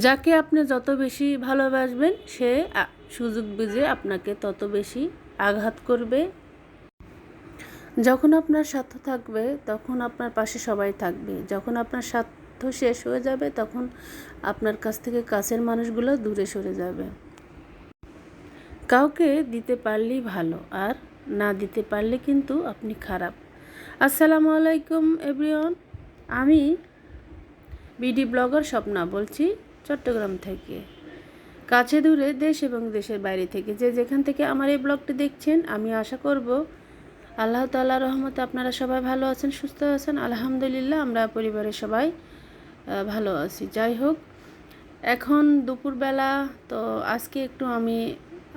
যাকে আপনি যত বেশি ভালোবাসবেন, সে সুযোগ বুঝে আপনাকে তত বেশি আঘাত করবে। যখন আপনার স্বার্থ থাকবে, তখন আপনার পাশে সবাই থাকবে। যখন আপনার স্বার্থ শেষ হয়ে যাবে, তখন আপনার কাছ থেকে কাছের মানুষগুলো দূরে সরে যাবে। কাউকে দিতে পারলেই ভালো, আর না দিতে পারলে কিন্তু আপনি খারাপ। আসসালামু আলাইকুম, এভরিওয়ান। আমি বিডি ব্লগার স্বপ্না বলছি। চট্টগ্রাম থেকে। কাছে দূরে দেশ এবং দেশের বাইরে থেকে। যে যেখান থেকে আমার এই ব্লগটি দেখছেন, আমি আশা করব আল্লাহ তাল্লাহ রহমতে আপনারা সবাই ভালো আছেন, সুস্থ আছেন। আলহামদুলিল্লাহ, আমরা পরিবারের সবাই ভালো আছি। যাই হোক, এখন দুপুরবেলা, তো আজকে একটু আমি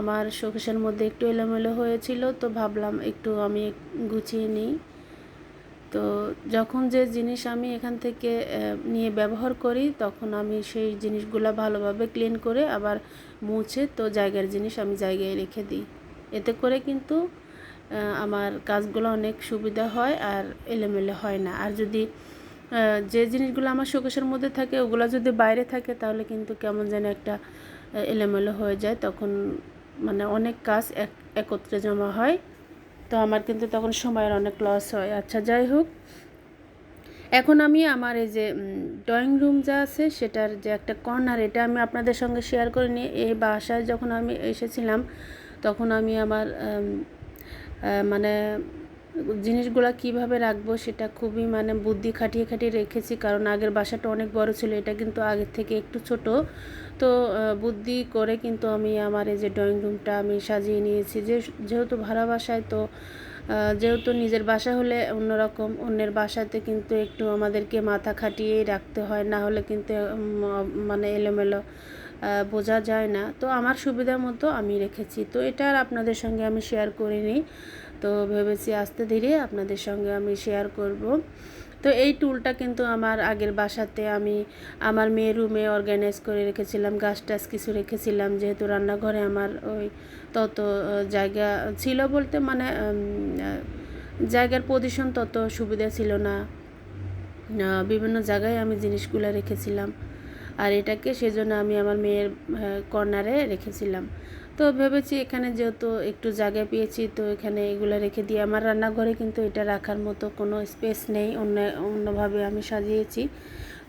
আমার শোকেশের মধ্যে একটু এলোমেলো হয়েছিল, তো ভাবলাম একটু আমি গুছিয়ে নিই। তো যখন যে জিনিস আমি এখান থেকে নিয়ে ব্যবহার করি, তখন আমি সেই জিনিসগুলো ভালোভাবে ক্লিন করে আবার মুছে তো জায়গার জিনিস আমি জায়গায় রেখে দিই। এতে করে কিন্তু আমার কাজগুলো অনেক সুবিধা হয় আর এলোমেলো হয় না। আর যদি যে জিনিসগুলো আমার শোকেশের মধ্যে থাকে, ওগুলো যদি বাইরে থাকে, তাহলে কিন্তু কেমন যেন একটা এলোমেলো হয়ে যায়। তখন মানে অনেক কাজ এক, একত্রে জমা হয়। তো আমার কিন্তু তখন সময়ের অনেক লস হয়। আচ্ছা যাই হোক। এখন আমি আমার এই যে ড্রয়িং রুম যা আছে, সেটার যে একটা কর্নার এটা আমি আপনাদের সঙ্গে শেয়ার করে নিয়ে এই বাসায় যখন আমি এসেছিলাম, তখন আমি আমার মানে জিনিসগুলো কীভাবে রাখব সেটা খুবই মানে বুদ্ধি খাটিয়ে খাটিয়ে রেখেছি। কারণ আগের বাসাটা অনেক বড় ছিল, এটা কিন্তু আগের থেকে একটু ছোট। তো বুদ্ধি করে কিন্তু আমি আমার এই যে ড্রয়িং রুমটা আমি সাজিয়ে নিয়েছি। যে যেহেতু ভাড়া বাসায় তো যেহেতু নিজের বাসা হলে অন্যরকম, অন্যের বাসাতে কিন্তু একটু আমাদেরকে মাথা খাটিয়েই রাখতে হয়, না হলে কিন্তু মানে এলোমেলো বোঝা যায় না। তো আমার সুবিধা মতো আমি রেখেছি। তো এটা আর আপনাদের সঙ্গে আমি শেয়ার করিনি। তো ভেবেছি আস্তে ধীরে আপনাদের সঙ্গে আমি শেয়ার করব। তো এই টুলটা কিন্তু আমার আগের বাসাতে আমি আমার মেয়ের রুমে অর্গানাইজ করে রেখেছিলাম, গাছ টাছ কিছু রেখেছিলাম, যেহেতু রান্নাঘরে আমার ওই তত জায়গা ছিল বলতে মানে জায়গার পজিশন তত সুবিধা ছিল না। বিভিন্ন জায়গায় আমি জিনিসগুলো রেখেছিলাম। আর এটাকে সেজন্য আমি আমার মেয়ের কর্নারে রেখেছিলাম। তো ভেবেছি এখানে যেহেতু একটু জায়গা পেয়েছি, তো এখানে এগুলো রেখে দিয়ে আমার রান্নাঘরে কিন্তু এটা রাখার মতো কোনো স্পেস নেই, অন্য, অন্যভাবে আমি সাজিয়েছি।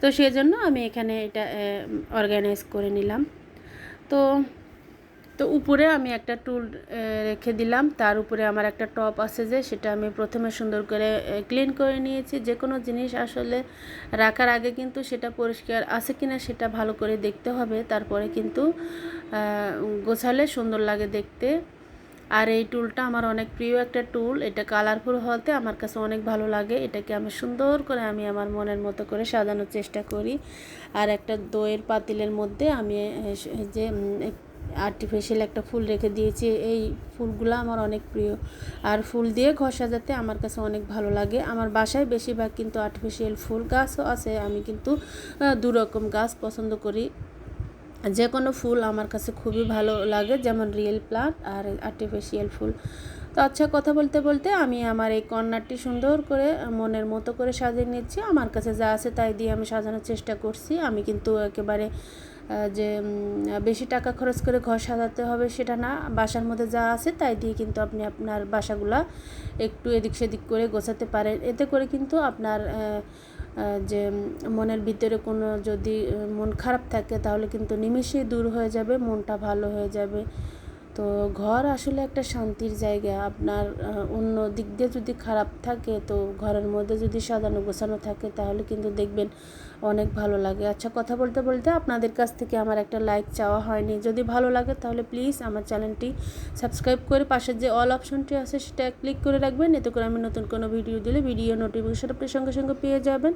তো সেজন্য আমি এখানে এটা অর্গানাইজ করে নিলাম। তো তো উপরে আমি একটা টুল রেখে দিলাম। তার উপরে আমার একটা টপ আছে যে, সেটা আমি প্রথমে সুন্দর করে ক্লিন করে নিয়েছি। যে কোনো জিনিস আসলে রাখার আগে কিন্তু সেটা পরিষ্কার আছে কি না সেটা ভালো করে দেখতে হবে। তারপরে কিন্তু গোছালে সুন্দর লাগে দেখতে। আর এই টুলটা আমার অনেক প্রিয় একটা টুল। এটা কালারফুল হওয়াতে আমার কাছে অনেক ভালো লাগে। এটাকে আমি সুন্দর করে আমি আমার মনের মতো করে সাজানোর চেষ্টা করি। আর একটা দইয়ের পাতিলের মধ্যে আমি যে আর্টিফিশিয়াল একটা ফুল রেখে দিয়েছি। এই ফুলগুলো আমার অনেক প্রিয়। আর ফুল দিয়ে ঘর সাজাতে আমার কাছে অনেক ভালো লাগে। আমার বাসায় বেশিরভাগ কিন্তু আর্টিফিশিয়াল ফুল গাছও আছে। আমি কিন্তু আহ, দু রকম গাছ পছন্দ করি। যে কোনো ফুল আমার কাছে খুবই ভালো লাগে যেমন রিয়েল প্লান্ট আর আর্টিফিশিয়াল ফুল। তো আচ্ছা কথা বলতে বলতে আমি আমার এই কর্নারটি সুন্দর করে মনের মতো করে সাজিয়ে নিচ্ছি। আমার কাছে যা আছে তাই দিয়ে আমি সাজানোর চেষ্টা করছি। আমি কিন্তু একেবারে যে বেশি টাকা খরচ করে ঘর সাজাতে হবে সেটা না। বাসার মধ্যে যা আছে তাই দিয়ে কিন্তু আপনি আপনার বাসাগুলা একটু এদিক সেদিক করে গোছাতে পারেন। এতে করে কিন্তু আপনার যে, মনের ভিতরে কোনো যদি মন খারাপ থাকে তাহলে কিন্তু নিমেষেই দূর হয়ে যাবে, মনটা ভালো হয়ে যাবে। তো ঘর আসলে একটা শান্তির জায়গা। আপনার অন্য দিক দিয়ে যদি খারাপ থাকে তো ঘরের মধ্যে যদি সাজানো গোছানো থাকে তাহলে কিন্তু দেখবেন অনেক ভালো লাগে। আচ্ছা কথা বলতে বলতে আপনাদের কাছ থেকে আমার একটা লাইক চাওয়া হয়নি। যদি ভালো লাগে তাহলে প্লিজ আমার চ্যানেলটি সাবস্ক্রাইব করে পাশের যে অল অপশনটি আছে সেটা ক্লিক করে রাখবেন। এতে করে আমি নতুন কোনো ভিডিও দিলে ভিডিও নোটিফিকেশন আপনি সঙ্গে সঙ্গে পেয়ে যাবেন।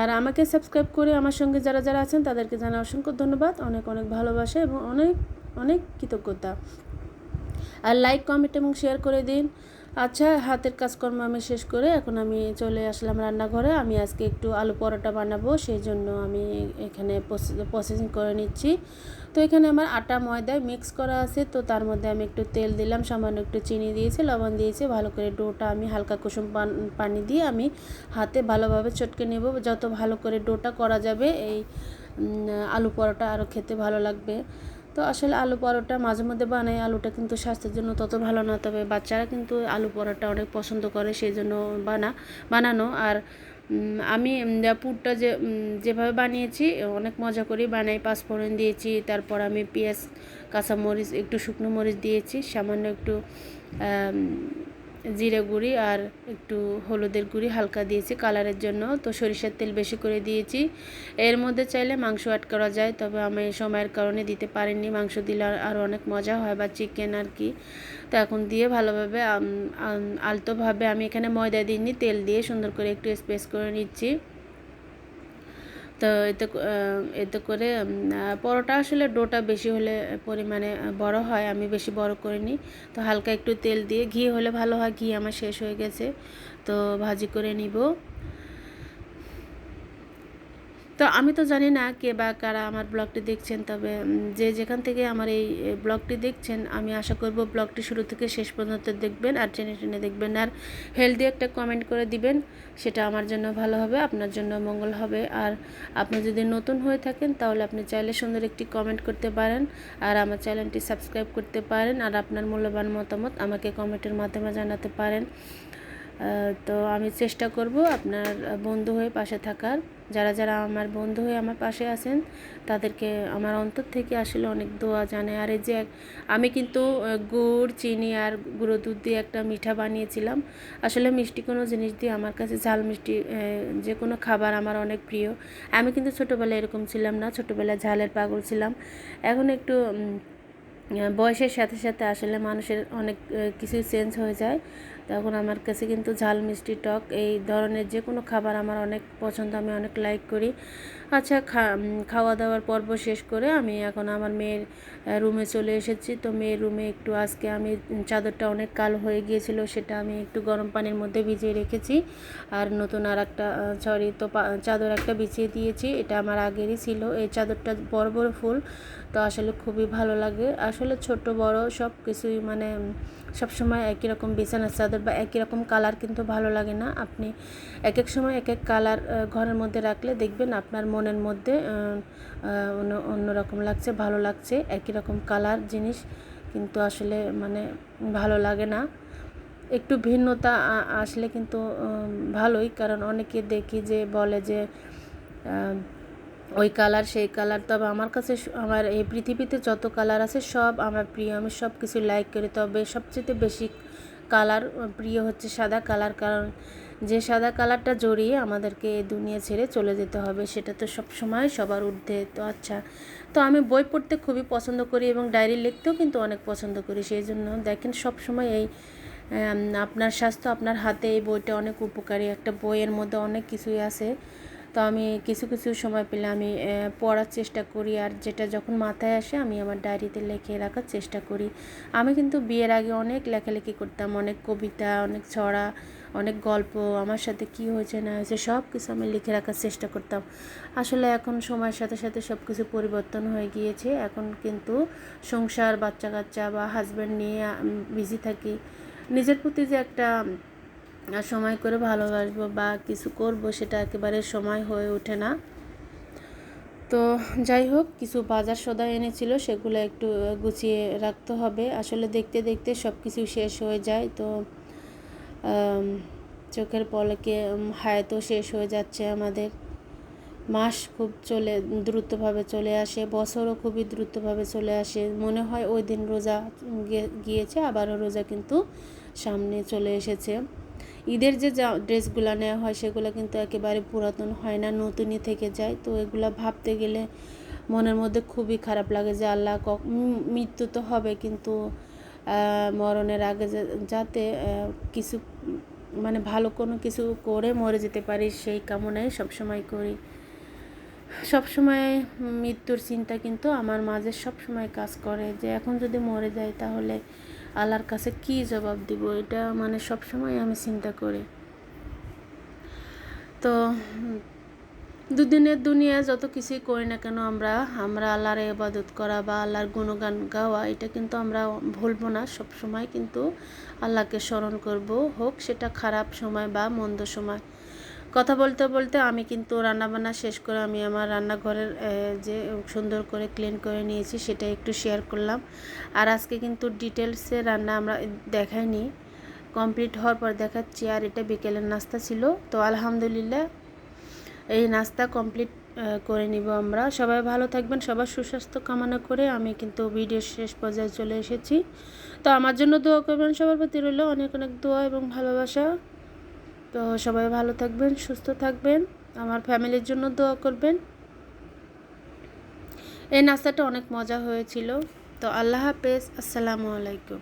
আর আমাকে সাবস্ক্রাইব করে আমার সঙ্গে যারা যারা আছেন তাদেরকে জানা অসংখ্য ধন্যবাদ। অনেক অনেক ভালোবাসা এবং অনেক অনেক কৃতজ্ঞতা। আর লাইক কমেন্ট এবং শেয়ার করে দিন। আচ্ছা হাতের কাজকর্ম আমি শেষ করে এখন আমি চলে আসলাম রান্নাঘরে। আমি আজকে একটু আলু পরোটা বানাবো, সেই জন্য আমি এখানে প্রসেসিং করে নিচ্ছি। তো এখানে আমার আটা, ময়দা মিক্স করা আছে, তো তার মধ্যে আমি একটু তেল দিলাম, সামান্য একটু চিনি দিয়েছি, লবণ দিয়েছি, ভালো করে ডোটা আমি হালকা কুসুম পান- পানি দিয়ে আমি হাতে ভালোভাবে চটকে নেব। যত ভালো করে ডোটা করা যাবে, এই আলু পরোটা আরও খেতে ভালো লাগবে। তো আসলে আলু পরোটা মাঝে মধ্যে বানাই। আলুটা কিন্তু স্বাস্থ্যের জন্য তত ভালো না, তবে বাচ্চারা কিন্তু আলু পরোটা অনেক পছন্দ করে সেই জন্য বানা, বানানো। আর আমি পুরটা যে যেভাবে বানিয়েছি, অনেক মজা করেই বানাই পাঁচফোড়ন দিয়েছি, তারপর আমি পেঁয়াজ, কাঁচামরিচ, একটু শুকনো মরিচ দিয়েছি, সামান্য একটু জিরে গুঁড়ি আর একটু হলুদের গুঁড়ি হালকা দিয়েছি কালারের জন্য। তো সরিষার তেল বেশি করে দিয়েছি। এর মধ্যে চাইলে মাংস অ্যাড করা যায়, তবে আমি সময়ের কারণে দিতে পারিনি। মাংস দিলে আর অনেক মজা হয় বা চিকেন আর কি। তো এখন দিয়ে ভালোভাবে আলতোভাবে আমি এখানে ময়দা দিইনি তেল দিয়ে সুন্দর করে একটু স্পেস করে নিচ্ছি। তো এতে এতে করে পরোটা আসলে ডোটা বেশি হলে পরিমাণে বড় হয়, আমি বেশি বড় করে নিই তো হালকা একটু তেল দিয়ে, ঘি হলে ভালো হয়, ঘি আমার শেষ হয়ে গেছে। তো ভাজি করে নিব। তো আমি তো জানি না কে বা কারা আমার ব্লগটি দেখছেন, তবে যে যেখান থেকে আমার এই ব্লগটি দেখছেন, আমি আশা করব ব্লগটি শুরু থেকে শেষ পর্যন্ত দেখবেন আর টেনে টেনে দেখবেন আর হেলদি একটা কমেন্ট করে দিবেন, সেটা আমার জন্য ভালো হবে, আপনার জন্য মঙ্গল হবে। আর আপনি যদি নতুন হয়ে থাকেন, তাহলে আপনি চাইলে সুন্দর একটি কমেন্ট করতে পারেন আর আমার চ্যানেলটি সাবস্ক্রাইব করতে পারেন আর আপনার মূল্যবান মতামত আমাকে কমেন্টের মাধ্যমে জানাতে পারেন। তো আমি চেষ্টা করব আপনার বন্ধু হয়ে পাশে থাকার। যারা যারা আমার বন্ধু হয়ে আমার পাশে আছেন, তাদেরকে আমার অন্তর থেকে আসলে অনেক দোয়া জানে আর এই যে আমি কিন্তু গুড়, চিনি আর গুঁড়ো দুধ দিয়ে একটা মিঠা বানিয়েছিলাম। আসলে মিষ্টি কোনো জিনিস দিয়ে আমার কাছে ঝাল মিষ্টি যে কোনো খাবার আমার অনেক প্রিয়। আমি কিন্তু ছোটোবেলায় এরকম ছিলাম না, ছোটোবেলায় ঝালের পাগল ছিলাম। এখন একটু বয়সের সাথে সাথে আসলে মানুষের অনেক কিছুই চেঞ্জ হয়ে যায়। তখন আমার কাছে কিন্তু ঝাল মিষ্টি টক, এই ধরনের যে কোনো খাবার আমার অনেক পছন্দ, আমি অনেক লাইক করি। আচ্ছা খাওয়া দাওয়ার পর্ব শেষ করে আমি এখন আমার মেয়ের রুমে চলে এসেছি। তো মেয়ের রুমে একটু আজকে আমি চাদরটা অনেক কালো হয়ে গিয়েছিল, সেটা আমি একটু গরম পানির মধ্যে ভিজিয়ে রেখেছি। আর নতুন আর একটা সরি তো চাদর একটা বিছিয়ে দিয়েছি, এটা আমার আগেরই ছিল। এই চাদরটা বড় বড় ফুল, তো আসলে খুবই ভালো লাগে। আসলে ছোট, বড় সব কিছুই মানে সবসময় একই রকম বিছানার চাদর বা একই রকম কালার কিন্তু ভালো লাগে না। আপনি এক এক সময় এক এক কালার ঘরের মধ্যে রাখলে দেখবেন আপনার মনের মধ্যে অন্য অন্যরকম লাগছে, ভালো লাগছে, একই রকম কালার জিনিস কিন্তু আসলে মানে ভালো লাগে না। একটু ভিন্নতা আসলে কিন্তু ভালোই কারণ অনেকে দেখি যে বলে যে ওই কালার, সেই কালার। তবে আমার কাছে আমার এই পৃথিবীতে যত কালার আছে সব আমার প্রিয়। আমি সব কিছু লাইক করি। তবে সবচেয়ে বেশি কালার প্রিয় হচ্ছে সাদা কালার। কারণ যে সাদা কালারটা জড়িয়ে আমাদেরকে দুনিয়া ছেড়ে চলে যেতে হবে, সেটা তো সব সময় সবার ঊর্ধ্বে। তো আচ্ছা তো আমি বই পড়তে খুবই পছন্দ করি এবং ডায়েরি লিখতেও কিন্তু অনেক পছন্দ করি। সেই জন্য দেখেন সব সময় এই আপনার স্বাস্থ্য আপনার হাতে এই বইটা অনেক উপকারী। একটা বইয়ের মধ্যে অনেক কিছুই আছে। তো আমি কিছু কিছু সময় পেলে আমি পড়ার চেষ্টা করি। আর যেটা যখন মাথায় আসে, আমি আমার ডায়েরিতে লিখে রাখার চেষ্টা করি। আমি কিন্তু বিয়ের আগে অনেক লেখালেখি করতাম, অনেক কবিতা, অনেক ছড়া, অনেক গল্প, আমার সাথে কি হয়েছে, না হয়েছে সব কিছু আমি লিখে রাখার চেষ্টা করতাম। আসলে এখন সময়ের সাথে সাথে সব কিছু পরিবর্তন হয়ে গিয়েছে। এখন কিন্তু সংসার বাচ্চা কাচ্চা বা হাজব্যান্ড নিয়ে বিজি থাকি। নিজের প্রতি যে একটা সময় করে ভালোবাসবো বা কিছু করব সেটা একেবারে সময় হয়ে ওঠে না। তো যাই হোক, কিছু বাজার সদা এনেছিল, সেগুলো একটু গুছিয়ে রাখতে হবে। আসলে দেখতে দেখতে সব কিছু শেষ হয়ে যায়, তো চোখের পলকে হায়াতও শেষ হয়ে যাচ্ছে আমাদের। মাস খুব চলে, দ্রুতভাবে চলে আসে, বছরও খুবই দ্রুতভাবে চলে আসে। মনে হয় ওই দিন রোজা গিয়েছে, আবারও রোজা কিন্তু সামনে চলে এসেছে। ঈদের যে ড্রেসগুলো নেওয়া হয় সেগুলো কিন্তু একেবারে পুরাতন হয় না, নতুনই থেকে যায়। তো এগুলো ভাবতে গেলে মনের মধ্যে খুবই খারাপ লাগে যে আল্লাহ মৃত্যু তো হবে কিন্তু মরণের আগে যাতে কিছু মানে ভালো কোনো কিছু করে মরে যেতে পারি সেই কামনাই সবসময় করি। সবসময় মৃত্যুর চিন্তা কিন্তু আমার মাঝে সবসময় কাজ করে যে এখন যদি মরে যায় তাহলে আল্লাহর কাছে কি জবাব দিব? এটা মানে সব সময় আমি চিন্তা করি। তো, দুদিনের দুনিয়া যত কিছুই করি না কেন আমরা আমরা আল্লাহর ইবাদত করা বা আল্লাহর গুণগান গাওয়া, এটা কিন্তু আমরা ভুলবো না। সব সময় কিন্তু আল্লাহকে স্মরণ করব, হোক সেটা খারাপ সময় বা মন্দ সময়। কথা বলতে বলতে আমি কিন্তু রান্নাবান্না শেষ করে আমি আমার রান্নাঘরের যে সুন্দর করে ক্লিন করে নিয়েছি সেটা একটু শেয়ার করলাম। আর আজকে কিন্তু ডিটেলসে রান্না আমরা দেখাইনি। কমপ্লিট হওয়ার পর দেখাচ্ছি, আর এটা বিকেলের নাস্তা ছিল। তো আলহামদুলিল্লাহ এই নাস্তা কমপ্লিট করে নিব আমরা। সবাই ভালো থাকবেন, সবার সুস্বাস্থ্য কামনা করে আমি কিন্তু ভিডিওর শেষ পর্যায়ে চলে এসেছি। তো আমার জন্য দোয়া করবেন, সবার প্রতি রইল অনেক অনেক দোয়া এবং ভালোবাসা। তো সবাই ভালো থাকবেন, সুস্থ থাকবেন। আমার ফ্যামিলির জন্য দোয়া করবেন। এই নাস্তাটা অনেক মজা হয়েছিল। তো আল্লাহ হাফেজ, আসসালামু আলাইকুম।